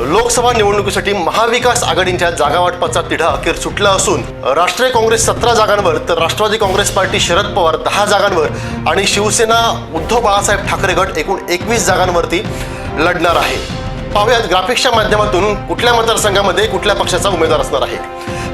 लोकसभा निवडणुकीसाठी महाविकास आघाडीच्या जागावाटपाचा तिढा अखेर सुटला असून राष्ट्रीय काँग्रेस सतरा जागांवर तर राष्ट्रवादी काँग्रेस पार्टी शरद पवार दहा जागांवर आणि शिवसेना उद्धव बाळासाहेब ठाकरे गट एकूण एकवीस जागांवरती लढणार आहे. पाहुयात ग्राफिक्सच्या माध्यमातून कुठल्या मतदारसंघामध्ये कुठल्या पक्षाचा उमेदवार असणार आहे.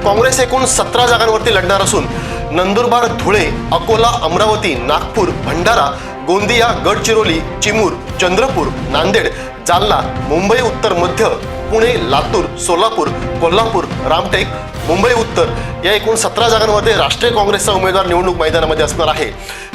काँग्रेस एकूण सतरा जागांवरती लढणार असून नंदुरबार धुळे अकोला अमरावती नागपूर भंडारा गोंदिया गडचिरोली चिमूर चंद्रपूर नांदेड जालना मुंबई उत्तर मध्य पुणे लातूर सोलापूर कोल्हापूर रामटेक मुंबई उत्तर या एकूण सतरा जागांमध्ये राष्ट्रीय काँग्रेसचा उमेदवार निवडणूक मैदानामध्ये असणार आहे.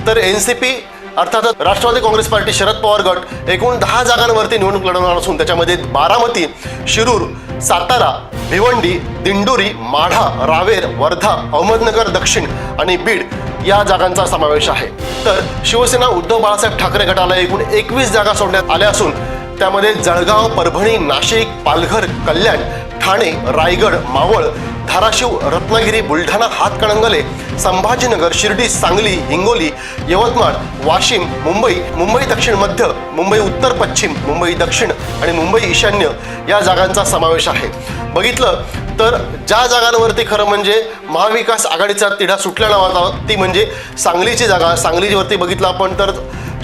तर एन सी पी अर्थातच राष्ट्रवादी काँग्रेस पार्टी शरद पवार गट एकूण दहा जागांवरती निवडणूक लढवणार असून त्याच्यामध्ये बारामती शिरूर सातारा भिवंडी दिंडोरी माढा रावेर वर्धा अहमदनगर दक्षिण आणि बीड या जागांचा समावेश आहे. तर शिवसेना उद्धव बाळासाहेब ठाकरे गटाला एकूण एकवीस जागा सोडण्यात आल्या असून त्यामध्ये जळगाव परभणी नाशिक पालघर कल्याण ठाणे रायगड मावळ धाराशिव रत्नागिरी बुलढाणा हातकणंगले संभाजीनगर शिर्डी सांगली हिंगोली यवतमाळ वाशिम मुंबई मुंबई दक्षिण मध्य मुंबई उत्तर पश्चिम मुंबई दक्षिण आणि मुंबई ईशान्य या जागांचा समावेश आहे. बघितलं तर ज्या जागांवरती खरं म्हणजे महाविकास आघाडीचा तिढा सुटला नव्हता ती म्हणजे सांगलीची जागा. सांगलीवरती बघितलं आपण तर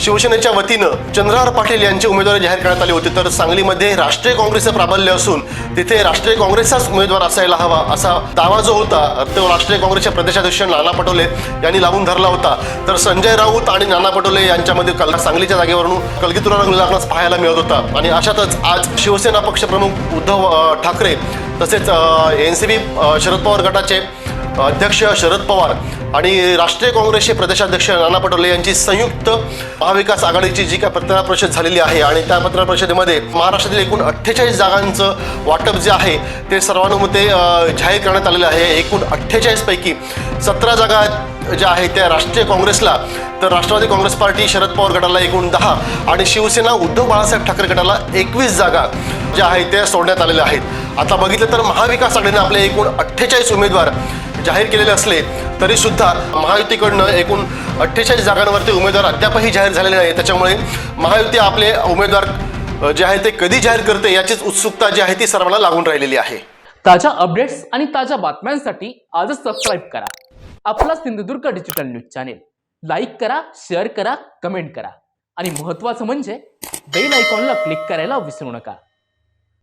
शिवसेनेच्या वतीनं चंद्रहार पाटील यांची उमेदवारी जाहीर करण्यात आली होती. तर सांगलीमध्ये राष्ट्रीय काँग्रेसचं प्राबल्य असून तिथे राष्ट्रीय काँग्रेसचाच उमेदवार असायला हवा असा दावा जो होता तो राष्ट्रीय काँग्रेसचे प्रदेशाध्यक्ष नाना पटोले यांनी लावून धरला होता. तर संजय राऊत आणि नाना पटोले यांच्यामध्ये कल सांगलीच्या जागेवरून कलगीतुरा रंग लागण्यास पाहायला मिळत होता. आणि अशातच आज शिवसेना पक्षप्रमुख उद्धव ठाकरे तसेच N C B Sharad Pawar गटाचे अध्यक्ष शरद पवार आणि राष्ट्रीय काँग्रेसचे प्रदेशाध्यक्ष नाना पटोले यांची संयुक्त महाविकास आघाडीची जी काय पत्रकार परिषद झालेली आहे आणि त्या पत्रकार परिषदेमध्ये महाराष्ट्रातील एकूण अठ्ठेचाळीस जागांचं वाटप जे आहे ते सर्वानुमते जाहीर करण्यात आलेलं आहे. एकूण अठ्ठेचाळीसपैकी सतरा जागा ज्या आहेत त्या राष्ट्रीय काँग्रेसला तर राष्ट्रवादी काँग्रेस पार्टी शरद पवार गटाला एकूण दहा आणि शिवसेना उद्धव बाळासाहेब ठाकरे गटाला एकवीस जागा ज्या आहेत त्या सोडण्यात आलेल्या आहेत. आता बघितलं तर महाविकास आघाडीने आपले एकूण अठ्ठेचाळीस उमेदवार जाहीर केलेले असले तरी सुद्धा महायुतीकडनं एकूण अठ्ठेचाळीस जागांवरती उमेदवार अद्यापही जाहीर झालेले नाही त्याच्यामुळे महायुती आपले उमेदवार जे आहे ते कधी जाहीर करते याचीच उत्सुकता जी आहे ती सर्वांना लागून राहिलेली आहे. ताज्या अपडेट्स आणि ताज्या बातम्यांसाठी आजच सबस्क्राईब करा. आपला Sindhudurg digital news channel. Like करा शेअर करा कमेंट करा. आणि महत्त्वाचं म्हणजे बेल आयकॉनला क्लिक करायला विसरू नका.